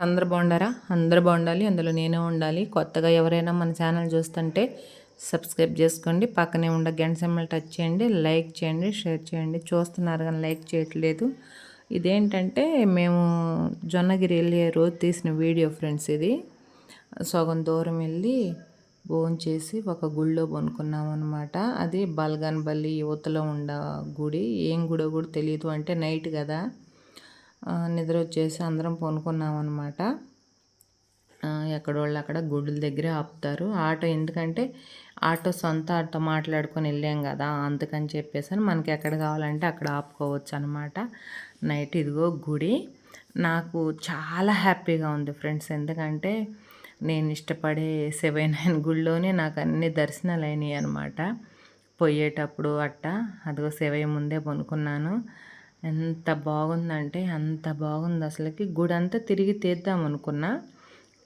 అందరు బాగుండారా? అందరు బాగుండాలి. అందులో నేనే ఉండాలి. కొత్తగా ఎవరైనా మన ఛానల్ చూస్తుంటే సబ్స్క్రైబ్ చేసుకోండి. పక్కనే ఉండ గంట సెంబల్ టచ్ చేయండి. లైక్ చేయండి. షేర్ చేయండి. చూస్తున్నారు కానీ లైక్ చేయట్లేదు. ఇదేంటంటే మేము జొన్నగిరి వెళ్ళే రోజు తీసిన వీడియో ఫ్రెండ్స్ ఇది. సగం దూరం వెళ్ళి చేసి ఒక గుళ్ళో కొనుక్కున్నాం అనమాట అది బల్గాన్ బల్లి యువతలో ఉండ గుడి. ఏం గుడో కూడా తెలియదు అంటే నైట్ కదా. నిద్ర వచ్చేసి అందరం పనుకున్నాం అనమాట ఎక్కడోళ్ళు అక్కడ గుడుల దగ్గరే ఆపుతారు. ఆటో ఎందుకంటే ఆటో సొంత ఆటో మాట్లాడుకొని వెళ్ళాం కదా అందుకని చెప్పేసి మనకి ఎక్కడ కావాలంటే అక్కడ ఆపుకోవచ్చు అనమాట నైట్ ఇదిగో గుడి. నాకు చాలా హ్యాపీగా ఉంది ఫ్రెండ్స్. ఎందుకంటే నేను ఇష్టపడే సెవెన్ నైన్ గుళ్ళోనే నాకు అన్ని దర్శనాలు అయినాయి అనమాట పోయేటప్పుడు అట్ట అదిగో సెవెన్ ముందే కొనుక్కున్నాను ఎంత బాగుందంటే అంత బాగుంది అసలుకి. గుడి అంతా తిరిగి తీద్దాం అనుకున్నా.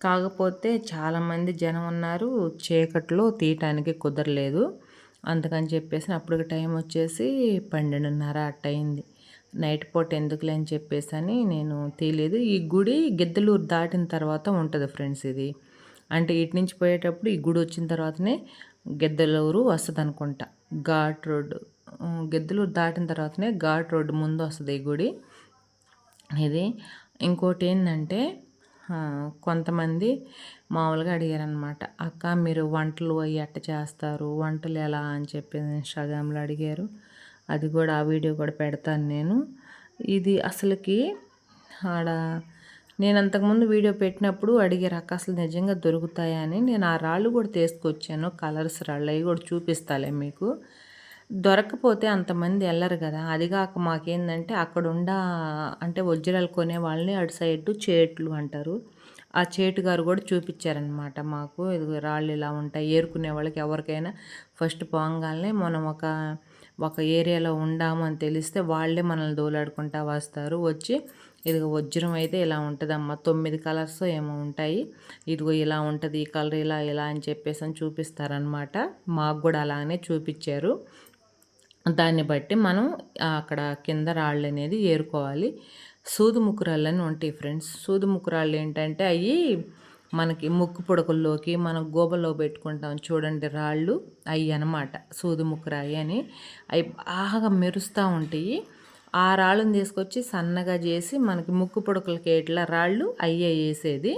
కాకపోతే చాలామంది జనం ఉన్నారు చీకట్లో తీయటానికి కుదరలేదు. అందుకని చెప్పేసి అప్పటికి టైం వచ్చేసి పన్నెండున్నర అట్ట అయింది. నైట్ పూట ఎందుకులే అని చెప్పేసి అని నేను తీయలేదు. ఈ గుడి గిద్దలూరు దాటిన తర్వాత ఉంటుంది ఫ్రెండ్స్ ఇది. అంటే ఇటు నుంచి పోయేటప్పుడు ఈ గుడి వచ్చిన తర్వాతనే గిద్దలూరు వస్తుంది అనుకుంటా ఘాట్ రోడ్డు. గెద్దులు దాటిన తర్వాతనే ఘాట్ రోడ్డు ముందు వస్తుంది ఈ గుడి. ఇది ఇంకోటి ఏంటంటే కొంతమంది మామూలుగా అడిగారనమాట అక్క మీరు వంటలు అవి ఎట్ట చేస్తారు? వంటలు ఎలా? అని చెప్పి ఇన్స్టాగ్రామ్లో అడిగారు. అది కూడా ఆ వీడియో కూడా పెడతాను నేను. ఇది అసలుకి ఆడ నేను అంతకుముందు వీడియో పెట్టినప్పుడు అడిగారు అక్క అసలు నిజంగా దొరుకుతాయని నేను ఆ రాళ్ళు కూడా తీసుకొచ్చాను కలర్స్ రాళ్ళు అవి కూడా చూపిస్తాలే మీకు. దొరకపోతే అంతమంది వెళ్ళరు కదా. అది కాక మాకేందంటే అక్కడ ఉండ అంటే వజ్రాలు కొనే వాళ్ళని అటు సైడ్ చేట్లు అంటారు. ఆ చేటు గారు కూడా చూపించారనమాట మాకు. ఇది రాళ్ళు ఇలా ఉంటాయి. ఏరుకునే వాళ్ళకి ఎవరికైనా ఫస్ట్ పోగానే మనం ఒక ఒక ఏరియాలో ఉండాము అని తెలిస్తే వాళ్ళే మనల్ని దోలాడుకుంటా వస్తారు. వచ్చి ఇదిగో వజ్రం అయితే ఇలా ఉంటుందమ్మా. తొమ్మిది కలర్స్ ఏమో ఉంటాయి. ఇదిగో ఇలా ఉంటుంది. ఈ కలర్ ఇలా ఇలా అని చెప్పేసి అని చూపిస్తారనమాట మాకు కూడా అలానే చూపించారు. దాన్ని బట్టి మనం అక్కడ కింద రాళ్ళు అనేది ఏరుకోవాలి. సూదు ముకురాళ్ళు అని ఉంటాయి ఫ్రెండ్స్. సూదు ముకురాళ్ళు ఏంటంటే అవి మనకి ముక్కు పొడకల్లోకి మనం గోబలో పెట్టుకుంటాం చూడండి రాళ్ళు. అవి అనమాట సూదు ముక్కురాయి అని. అవి బాగా మెరుస్తూ ఉంటాయి. ఆ రాళ్ళని తీసుకొచ్చి సన్నగా చేసి మనకి ముక్కు పొడకలకి ఎట్లా రాళ్ళు అయ్యే వేసేది.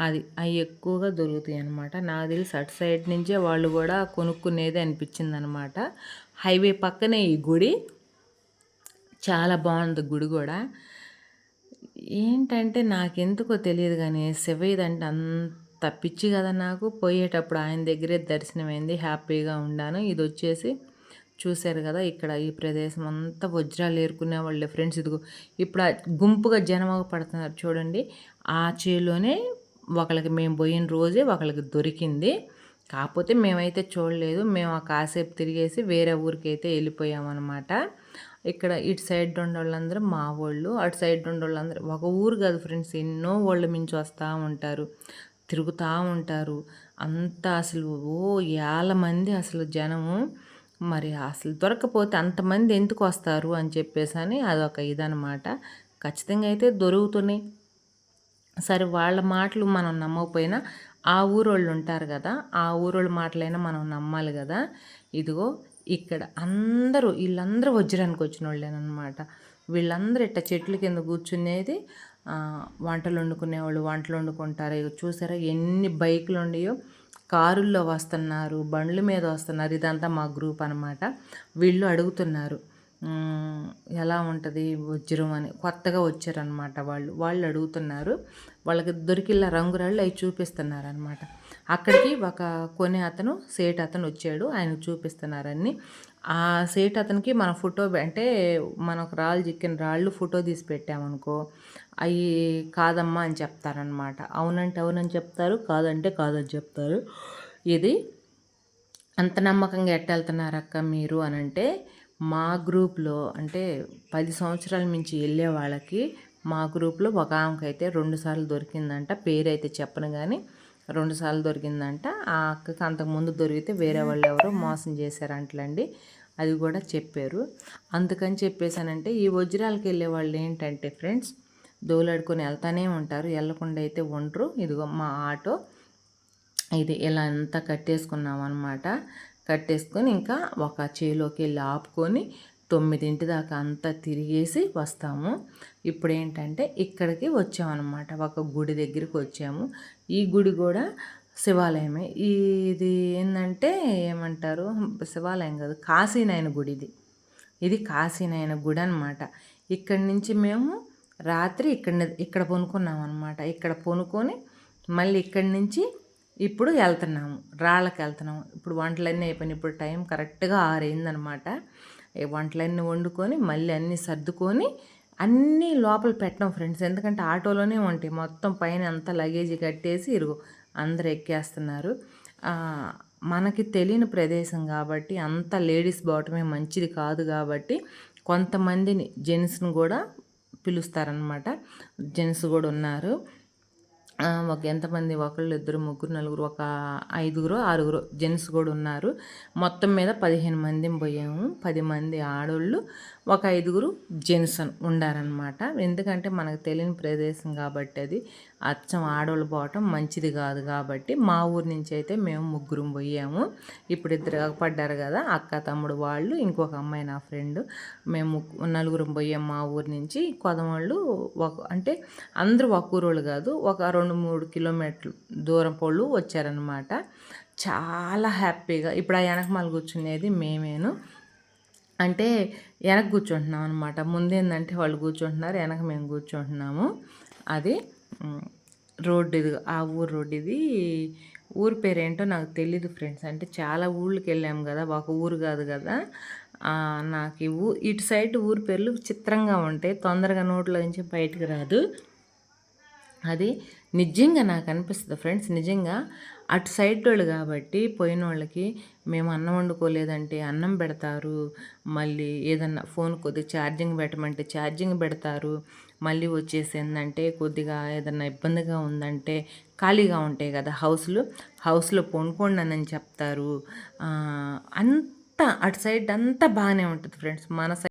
అది అవి ఎక్కువగా దొరుకుతాయి అనమాట నాకు తెలిసి అటు సైడ్ నుంచే వాళ్ళు కూడా కొనుక్కునేది అనిపించింది అనమాట హైవే పక్కనే ఈ గుడి. చాలా బాగుంది గుడి కూడా. ఏంటంటే నాకెందుకో తెలియదు కానీ శివయ్యది అంటే అంత పిచ్చి కదా నాకు. పోయేటప్పుడు ఆయన దగ్గరే దర్శనమైంది. హ్యాపీగా ఉన్నాను ఇది వచ్చేసి చూశారు కదా ఇక్కడ ఈ ప్రదేశం అంతా. వజ్రాలు ఏరుకునే వాళ్ళే. ఫ్రెండ్స్ ఇదిగో ఇప్పుడు గుంపుగా జనమగ పడుతున్నారు చూడండి. ఆ చేలోనే ఒకరికి మేము పోయిన రోజే ఒకళ్ళకి దొరికింది. కాకపోతే మేమైతే చూడలేదు. మేము ఆ కాసేపు తిరిగేసి వేరే ఊరికి అయితే వెళ్ళిపోయామన్నమాట. ఇక్కడ ఇటు సైడ్ రెండు మా వాళ్ళు అటు సైడ్ రెండు ఒక ఊరు కాదు ఫ్రెండ్స్ ఎన్నో వాళ్ళ మించి వస్తూ ఉంటారు తిరుగుతూ ఉంటారు. అంత అసలు ఓ ఏళ్ళ మంది అసలు జనము. మరి అసలు దొరకపోతే అంతమంది ఎందుకు వస్తారు అని చెప్పేసి అని అదొక ఇదనమాట ఖచ్చితంగా అయితే దొరుకుతున్నాయి. సరే వాళ్ళ మాటలు మనం నమ్మకపోయినా ఆ ఊరోళ్ళు ఉంటారు కదా ఆ ఊరోళ్ళ మాటలైనా మనం నమ్మాలి కదా. ఇదిగో ఇక్కడ అందరూ వీళ్ళందరూ వజ్రానికి వచ్చిన వాళ్ళేనమాట వీళ్ళందరూ ఇట్ట చెట్ల కింద కూర్చునేది వంటలు వండుకునేవాళ్ళు వంటలు వండుకుంటారు. ఇక చూసారా ఎన్ని బైకులు ఉండయో కారుల్లో వస్తున్నారు బండ్ల మీద వస్తున్నారు. ఇదంతా మా గ్రూప్ అనమాట వీళ్ళు అడుగుతున్నారు ఎలా ఉంటుంది వజ్రం అని కొత్తగా వచ్చారనమాట వాళ్ళు. వాళ్ళు అడుగుతున్నారు వాళ్ళకి దొరికిన రంగురాళ్ళు అవి చూపిస్తున్నారు అనమాట అక్కడికి ఒక కొనే అతను సేట్ అతను వచ్చాడు ఆయన చూపిస్తున్నారని ఆ సేట్ అతనికి మన ఫోటో అంటే మనకు రాళ్ళు చిక్కిన రాళ్ళు ఫోటో తీసి పెట్టామనుకో అవి కాదమ్మా అని చెప్తారనమాట అవునంటే అవునని చెప్తారు కాదంటే కాదని చెప్తారు. ఇది అంత నమ్మకంగా ఎట్టెళ్తున్నారక్క మీరు అని అంటే మా గ్రూప్లో అంటే పది సంవత్సరాల మించి వెళ్ళే వాళ్ళకి మా గ్రూప్లో ఒక ఆమెకి అయితే రెండుసార్లు దొరికిందంట. పేరైతే చెప్పను కానీ రెండుసార్లు దొరికిందంట. ఆ అక్కకి అంతకుముందు దొరికితే వేరే వాళ్ళు ఎవరో మోసం చేశారంటలండి. అది కూడా చెప్పారు. అందుకని చెప్పేసానంటే ఈ వజ్రాలకు వెళ్ళే వాళ్ళు ఏంటంటే ఫ్రెండ్స్ దోలాడుకొని వెళ్తానే ఉంటారు. వెళ్ళకుండా అయితే ఉండరు. ఇదిగో మా ఆటో ఇది ఇలా అంతా కట్టేసుకున్నాం అనమాట కట్టేసుకొని ఇంకా ఒక చేలోకి వెళ్ళి ఆపుకొని తొమ్మిదింటి దాకా అంతా తిరిగేసి వస్తాము. ఇప్పుడు ఏంటంటే ఇక్కడికి వచ్చామన్నమాట. ఒక గుడి దగ్గరికి వచ్చాము. ఈ గుడి కూడా శివాలయమే. ఇది ఏంటంటే ఏమంటారు? శివాలయం కాదు కాశీనాయన గుడి ఇది ఇది కాశీనాయన గుడి అనమాట ఇక్కడి నుంచి మేము రాత్రి ఇక్కడ ఇక్కడ పొనుకున్నాం అనమాట ఇక్కడ పొనుకొని మళ్ళీ ఇక్కడి నుంచి ఇప్పుడు వెళ్తున్నాము రాళ్ళకి వెళ్తున్నాము ఇప్పుడు వంటలన్నీ అయిపోయినాయి. ఇప్పుడు టైం కరెక్ట్గా ఆరైందనమాట. వంటలన్నీ వండుకొని మళ్ళీ అన్నీ సర్దుకొని అన్నీ లోపల పెట్టడం ఫ్రెండ్స్. ఎందుకంటే ఆటోలోనే ఉంటాయి. మొత్తం పైన అంతా లగేజీ కట్టేసి ఇరుగు అందరు ఎక్కేస్తున్నారు. మనకి తెలియని ప్రదేశం కాబట్టి అంత లేడీస్ బాటమే మంచిది కాదు కాబట్టి కొంతమందిని జెంట్స్ని కూడా పిలుస్తారనమాట. జెంట్స్ కూడా ఉన్నారు. ఒక ఎంతమంది? ఒకళ్ళు ఇద్దరు ముగ్గురు నలుగురు ఒక ఐదుగురు ఆరుగురు జెంట్స్ కూడా ఉన్నారు. మొత్తం మీద పదిహేను మంది పోయాము. పది మంది ఆడోళ్ళు ఒక ఐదుగురు జెంట్స్ ఉండారనమాట ఎందుకంటే మనకు తెలియని ప్రదేశం కాబట్టి అది. అచ్చం ఆడవాళ్ళు పోవటం మంచిది కాదు కాబట్టి మా ఊరి నుంచి అయితే మేము ముగ్గురం పోయాము. ఇప్పుడు ఇద్దరు పడ్డారు కదా అక్క తమ్ముడు వాళ్ళు ఇంకొక అమ్మాయి నా ఫ్రెండ్. మేము నలుగురం పోయాం మా ఊరి నుంచి. కొదవాళ్ళు ఒక అంటే అందరూ ఒక ఊరోళ్ళు కాదు ఒక రెండు మూడు కిలోమీటర్లు దూరం పోళ్ళు వచ్చారనమాట చాలా హ్యాపీగా ఇప్పుడు ఆ వెనకమాల కూర్చునేది మేమేను. అంటే వెనక కూర్చుంటున్నాం అనమాట ముందేందంటే వాళ్ళు కూర్చుంటున్నారు వెనక మేము కూర్చుంటున్నాము. అది రోడ్డు ఇది ఆ ఊరు రోడ్డు ఇది. ఊరి పేరు ఏంటో నాకు తెలీదు ఫ్రెండ్స్. అంటే చాలా ఊళ్ళకి వెళ్ళాము కదా ఒక ఊరు కాదు కదా. నాకు ఊ ఇటు సైడ్ ఊరి పేర్లు చిత్రంగా ఉంటాయి. తొందరగా నోట్లో నుంచి బయటకు రాదు. అది నిజంగా నాకు అనిపిస్తుంది ఫ్రెండ్స్. నిజంగా అటు సైడ్ వాళ్ళు కాబట్టి పోయిన వాళ్ళకి మేము అన్నం వండుకోలేదంటే అన్నం పెడతారు మళ్ళీ ఏదన్నా ఫోన్ కొద్దిగా ఛార్జింగ్ పెట్టమంటే ఛార్జింగ్ పెడతారు మళ్ళీ వచ్చేసి ఏంటంటే కొద్దిగా ఏదన్నా ఇబ్బందిగా ఉందంటే ఖాళీగా ఉంటాయి కదా హౌస్లు హౌస్లో పొనుకోండి అని చెప్తారు. అంతా అటు సైడ్ అంతా బాగానే ఉంటుంది ఫ్రెండ్స్ మన సైడ్